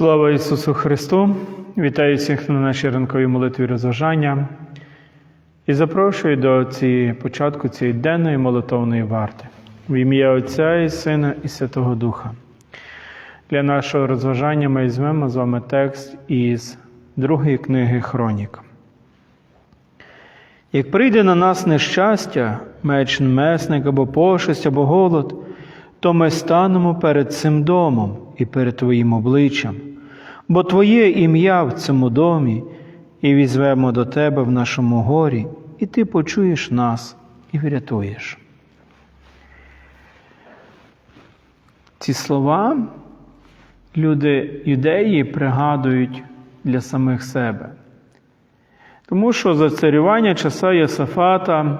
Слава Ісусу Христу! Вітаю всіх на нашій ранковій молитві розважання і запрошую до цієї початку цієї денної молитовної варти в ім'я Отця і Сина і Святого Духа. Для нашого розважання ми візьмемо з вами текст із другої книги Хронік. Як прийде на нас нещастя, меч месник або пошесть, або голод, то ми станемо перед цим домом і перед Твоїм обличчям, бо Твоє ім'я в цьому домі, і візвемо до Тебе в нашому горі, і Ти почуєш нас і врятуєш. Ці слова люди юдеї пригадують для самих себе. Тому що за царювання часа Йосафата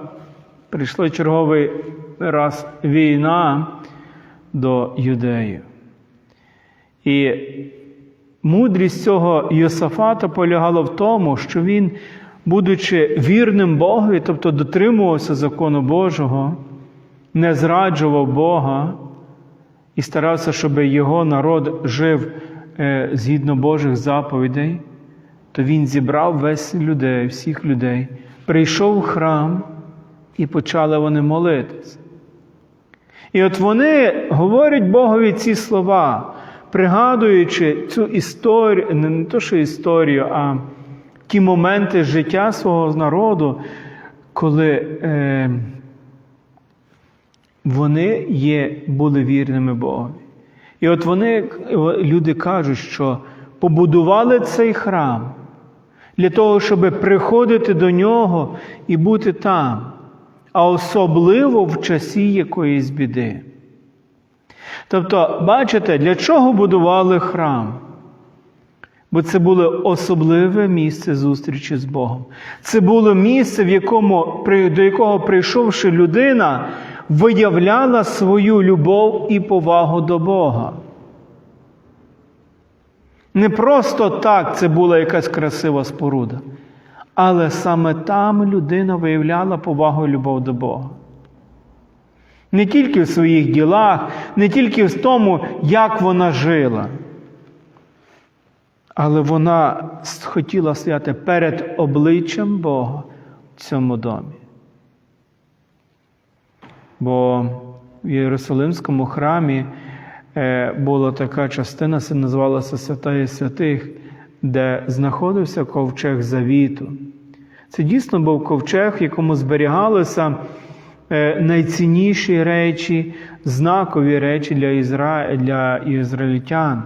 прийшла черговий раз війна до юдеїв. І мудрість цього Йосафата полягала в тому, що він, будучи вірним Богові, тобто дотримувався закону Божого, не зраджував Бога і старався, щоб його народ жив е, згідно Божих заповідей, то він зібрав весь людей, всіх людей, прийшов в храм і почали вони молитись. І от вони говорять Богові ці слова, пригадуючи цю історію, не то, що історію, а ті моменти життя свого народу, коли е, вони є, були вірними Богові. І от вони, люди кажуть, що побудували цей храм для того, щоб приходити до нього і бути там а особливо в часі якоїсь біди. Тобто, бачите, для чого будували храм? Бо це було особливе місце зустрічі з Богом. Це було місце, в якому, до якого, прийшовши людина, виявляла свою любов і повагу до Бога. Не просто так це була якась красива споруда. Але саме там людина виявляла повагу і любов до Бога. Не тільки в своїх ділах, не тільки в тому, як вона жила, але вона хотіла стояти перед обличчям Бога в цьому домі. Бо в Єрусалимському храмі е, була така частина, це називалася Святая Святих де знаходився ковчег завіту. Це дійсно був ковчег, в якому зберігалися найцінніші речі, знакові речі для Ізра... для ізраїльтян.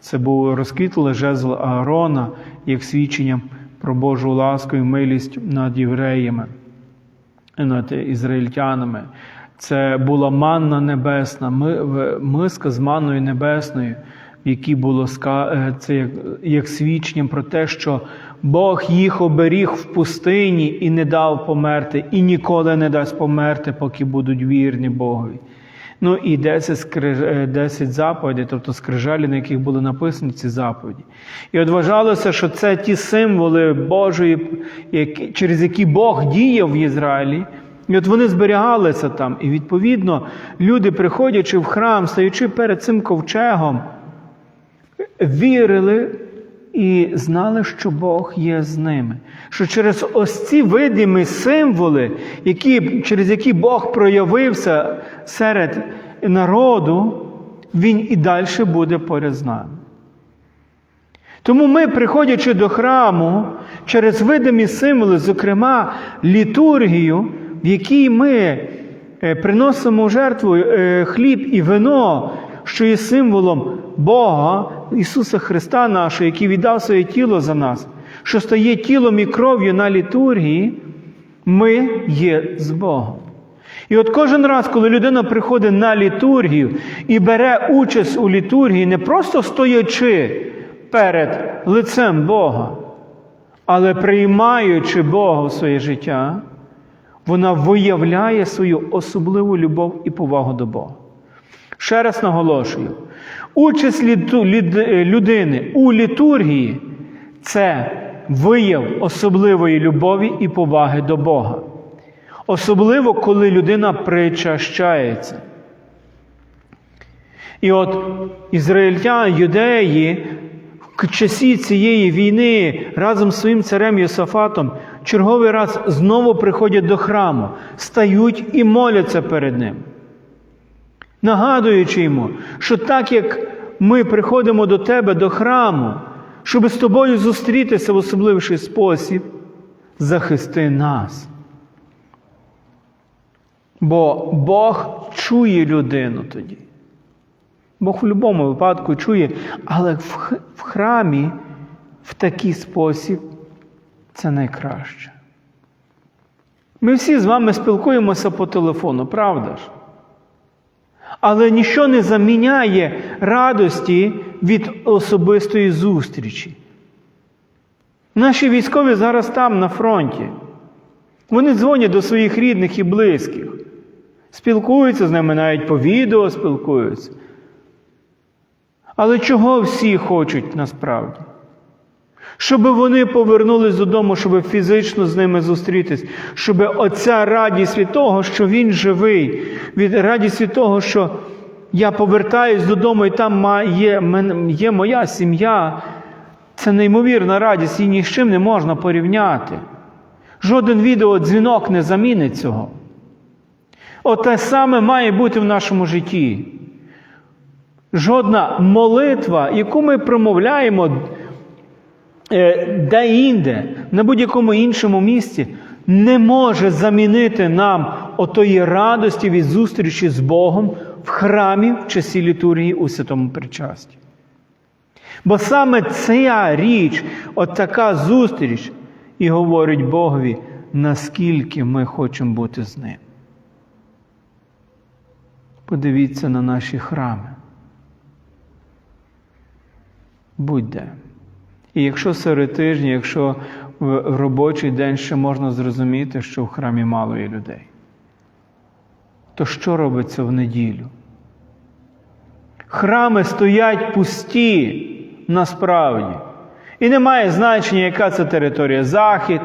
Це був розквітлий жезл Аарона, як свідченням про Божу ласку і милість над євреями, над ізраїльтянами. Це була манна небесна, миска з манною небесною які було е, це як, як свідченням про те, що Бог їх оберіг в пустині і не дав померти, і ніколи не дасть померти, поки будуть вірні Богові. Ну і 10 скриж... 10 заповідей, тобто скрижалі, на яких були написані ці заповіді. І от вважалося, що це ті символи Божої, через які Бог діяв в Ізраїлі. І от вони зберігалися там. І відповідно люди, приходячи в храм, стаючи перед цим ковчегом, вірили і знали, що Бог є з ними. Що через ось ці видимі символи, які, через які Бог проявився серед народу, Він і далі буде поряд з нами. Тому ми, приходячи до храму, через видимі символи, зокрема літургію, в якій ми е, приносимо жертву е, хліб і вино, що є символом Бога, Ісуса Христа нашого, який віддав своє тіло за нас, що стає тілом і кров'ю на літургії, ми є з Богом. І от кожен раз, коли людина приходить на літургію і бере участь у літургії, не просто стоячи перед лицем Бога, але приймаючи Бога в своє життя, вона виявляє свою особливу любов і повагу до Бога. Ще раз наголошую, участь людини у літургії це вияв особливої любові і поваги до Бога. Особливо, коли людина причащається. І от ізраїльтяни, юдеї в часі цієї війни разом з своїм царем Йосафатом черговий раз знову приходять до храму, стають і моляться перед ним, нагадуючи йому, що так як ми приходимо до тебе, до храму, щоб з тобою зустрітися в особливіший спосіб, захисти нас. Бо Бог чує людину тоді. Бог в будь-якому випадку чує, але в храмі в такий спосіб це найкраще. Ми всі з вами спілкуємося по телефону, правда ж? Але нічого не заміняє радості від особистої зустрічі. Наші військові зараз там, на фронті. Вони дзвонять до своїх рідних і близьких, спілкуються з ними навіть по відео спілкуються. Але чого всі хочуть насправді? Щоб вони повернулись додому, щоб фізично з ними зустрітись, щоб оця радість від того, що він живий, від радість від того, що я повертаюсь додому, і там є, є моя сім'я, це неймовірна радість, і ні з чим не можна порівняти. Жоден відеодзвінок не замінить цього. Оте саме має бути в нашому житті. Жодна молитва, яку ми промовляємо де-інде, на будь-якому іншому місці, не може замінити нам отої радості від зустрічі з Богом в храмі в часі літургії у святому причасті. Бо саме ця річ, от така зустріч, і говорить Богові, наскільки ми хочемо бути з ним. Подивіться на наші храми. Будь-де. І якщо серед тижня, якщо в робочий день ще можна зрозуміти, що в храмі мало є людей, то що робиться в неділю? Храми стоять пусті насправді. І немає значення, яка це територія Захід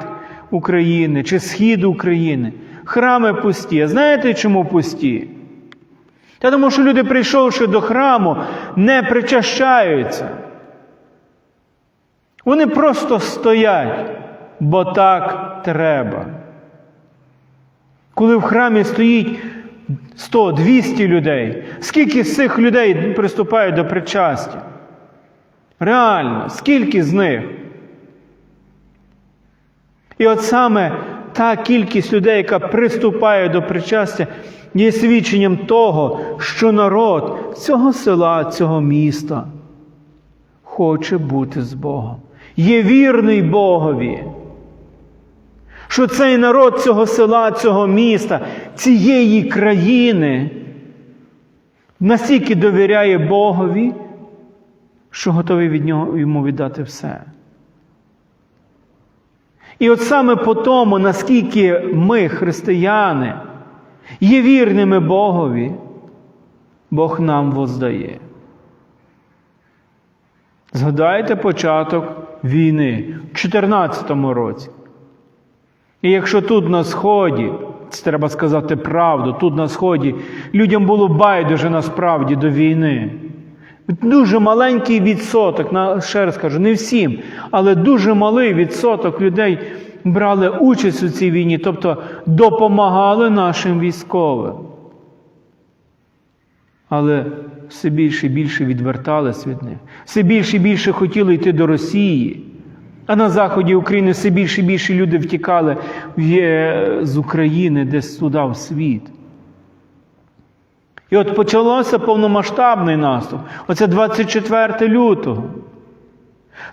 України чи Схід України. Храми пусті. А знаєте, чому пусті? Та тому, що люди, прийшовши до храму, не причащаються. Вони просто стоять, бо так треба. Коли в храмі стоїть 100-200 людей, скільки з цих людей приступають до причастя? Реально, скільки з них? І от саме та кількість людей, яка приступає до причастя, є свідченням того, що народ цього села, цього міста хоче бути з Богом. Є вірний Богові. Що цей народ цього села, цього міста, цієї країни настільки довіряє Богові, що готовий від нього йому віддати все. І от саме по тому, наскільки ми, християни, є вірними Богові, Бог нам воздає. Згадайте початок війни в 2014 році. І якщо тут на Сході, це треба сказати правду, тут на Сході людям було байдуже насправді до війни. Дуже маленький відсоток, ще раз кажу, не всім, але дуже малий відсоток людей брали участь у цій війні, тобто допомагали нашим військовим. Але все більше і більше відвертались від них, все більше і більше хотіли йти до Росії. А на заході України все більше і більше люди втікали з України десь туди в світ. І от почалося повномасштабний наступ. Оце 24 лютого.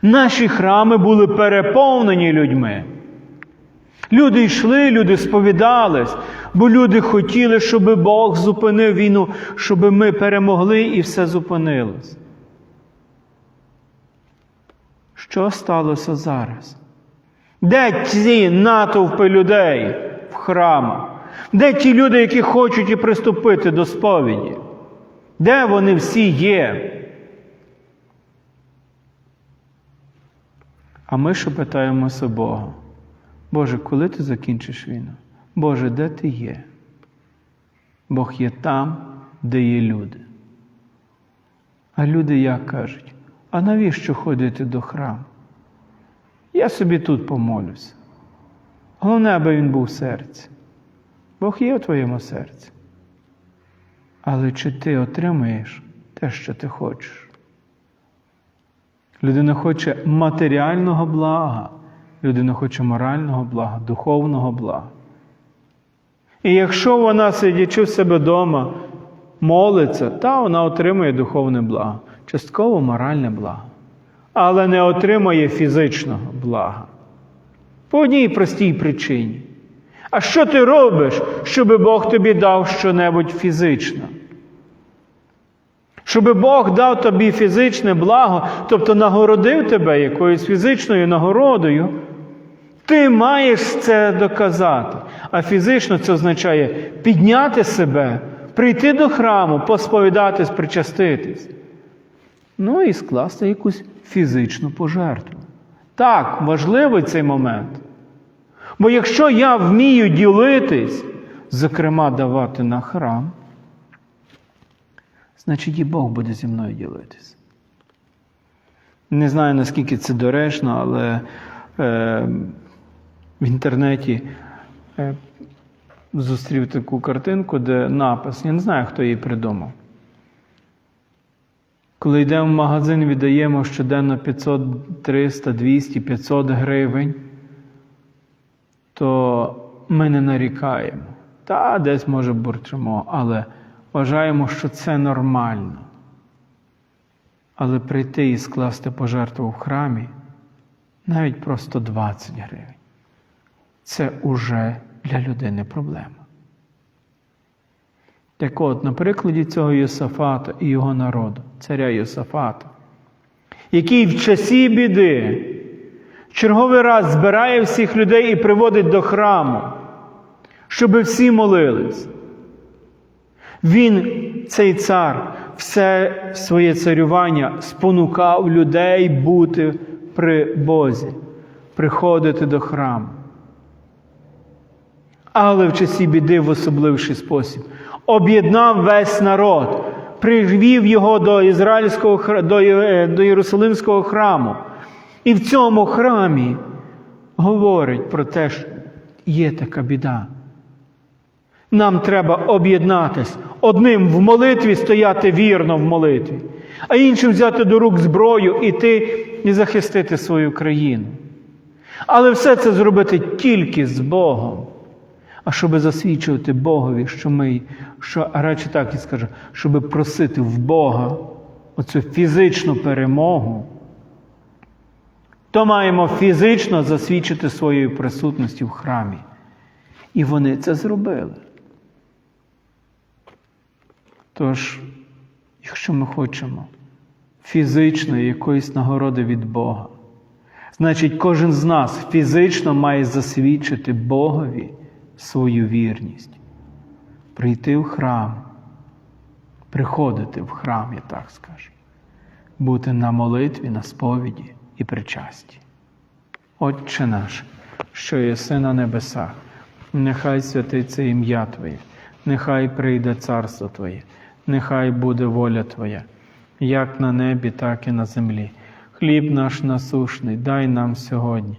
Наші храми були переповнені людьми. Люди йшли, люди сповідались, бо люди хотіли, щоб Бог зупинив війну, щоб ми перемогли і все зупинилось. Що сталося зараз? Де ці натовпи людей в храмах? Де ті люди, які хочуть і приступити до сповіді? Де вони всі є? А ми що питаємося Бога? Боже, коли ти закінчиш війну? Боже, де ти є? Бог є там, де є люди. А люди як кажуть? а навіщо ходити до храму? Я собі тут помолюся. Головне, аби він був в серці. Бог є у твоєму серці. Але чи ти отримуєш те, що ти хочеш? Людина хоче матеріального блага, людина хоче морального блага, духовного блага. І якщо вона, сидячи в себе вдома, молиться, та вона отримує духовне благо, частково моральне благо, але не отримує фізичного блага. По одній простій причині. А що ти робиш, щоб Бог тобі дав щонебудь фізично? Щоб Бог дав тобі фізичне благо, тобто нагородив тебе якоюсь фізичною нагородою, ти маєш це доказати. А фізично це означає підняти себе, прийти до храму, посповідатись, причаститись. Ну і скласти якусь фізичну пожертву. Так, важливий цей момент. Бо якщо я вмію ділитись, зокрема, давати на храм, значить і Бог буде зі мною ділитись. Не знаю, наскільки це доречно, але е, в інтернеті е, зустрів таку картинку, де напис, я не знаю, хто її придумав. Коли йдемо в магазин, віддаємо щоденно 500, 300, 200, 500 гривень, то ми не нарікаємо. Та десь, може, бурчимо, але вважаємо, що це нормально. Але прийти і скласти пожертву в храмі навіть просто 20 гривень. Це уже для людини проблема. Так от, на прикладі цього Йосафата і його народу, царя Йосафата, який в часі біди черговий раз збирає всіх людей і приводить до храму, щоб всі молились. Він, цей цар, все своє царювання спонукав людей бути при Бозі, приходити до храму. Але в часі біди в особливший спосіб об'єднав весь народ, привів його до ізраїльського до, до Єрусалимського храму. І в цьому храмі говорить про те, що є така біда. Нам треба об'єднатись, одним в молитві стояти вірно в молитві, а іншим взяти до рук зброю, іти і захистити свою країну. Але все це зробити тільки з Богом. А щоб засвідчувати Богові, що ми, що, а радше так і скажу, щоб просити в Бога оцю фізичну перемогу, то маємо фізично засвідчити своєю присутністю в храмі. І вони це зробили. Тож, якщо ми хочемо фізичної якоїсь нагороди від Бога, значить кожен з нас фізично має засвідчити Богові свою вірність, прийти в храм, приходити в храм, я так скажу, бути на молитві, на сповіді і причасті. Отче наш, що єси на небесах, нехай святиться ім'я Твоє, нехай прийде царство Твоє, нехай буде воля Твоя, як на небі, так і на землі. Хліб наш насушний, дай нам сьогодні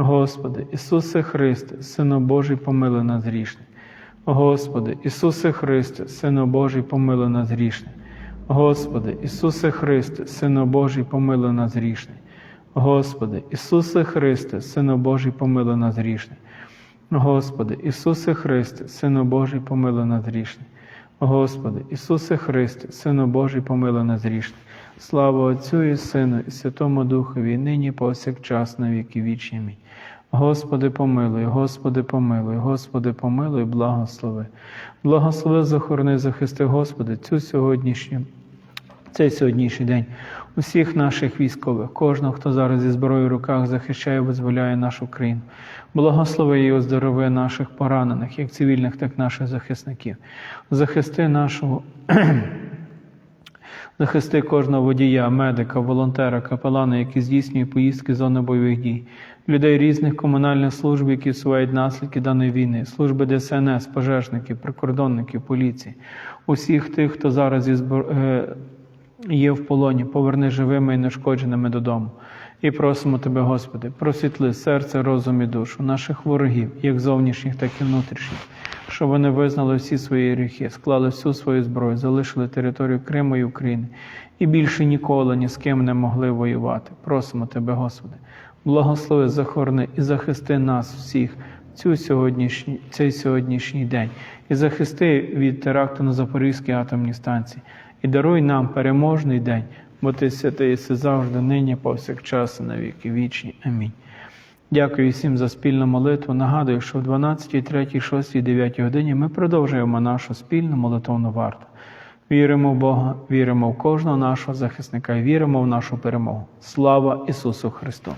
Господи, Ісусе Христе, Сину Божий, помилуй нас грішний. Господи, Ісусе Христе, Сину Божий, помилуй нас грішний. Господи, Ісусе Христе, Сину Божий, помилуй нас грішний. Господи, Ісусе Христе, Сину Божий, помилуй нас грішний. Господи, Ісусе Христе, Сину Божий, помилуй нас грішний. Господи, Ісусе Христе, Сину Божий, помилуй нас грішний. Слава Отцю і Сину, і Святому Духові, нині повсякчас на віки вічні. Амінь. Господи, помилуй, Господи, помилуй, Господи, помилуй, благослови. Благослови, захорони, захисти, Господи, цю сьогоднішню цей сьогоднішній день усіх наших військових, кожного, хто зараз зі зброєю в руках захищає визволяє нашу країну. Благослови і оздорови наших поранених, як цивільних, так і наших захисників. Захисти нашого. Захисти кожного водія, медика, волонтера, капелана, які здійснюють поїздки з зони бойових дій, людей різних комунальних служб, які усувають наслідки даної війни, служби ДСНС, пожежників, прикордонників, поліції, усіх тих, хто зараз е, є в полоні, поверни живими і нешкодженими додому. І просимо Тебе, Господи, просвітли серце, розум і душу наших ворогів, як зовнішніх, так і внутрішніх, щоб вони визнали всі свої гріхи, склали всю свою зброю, залишили територію Криму і України і більше ніколи ні з ким не могли воювати. Просимо Тебе, Господи, благослови, захорони і захисти нас всіх цю сьогоднішній, цей сьогоднішній день і захисти від теракту на Запорізькій атомній станції. І даруй нам переможний день, бо ти святий єси завжди, нині, повсякчас, і на віки вічні. Амінь. Дякую всім за спільну молитву. Нагадую, що в 12, 3, 6, 9 годині ми продовжуємо нашу спільну молитовну варту. Віримо в Бога, віримо в кожного нашого захисника і віримо в нашу перемогу. Слава Ісусу Христу!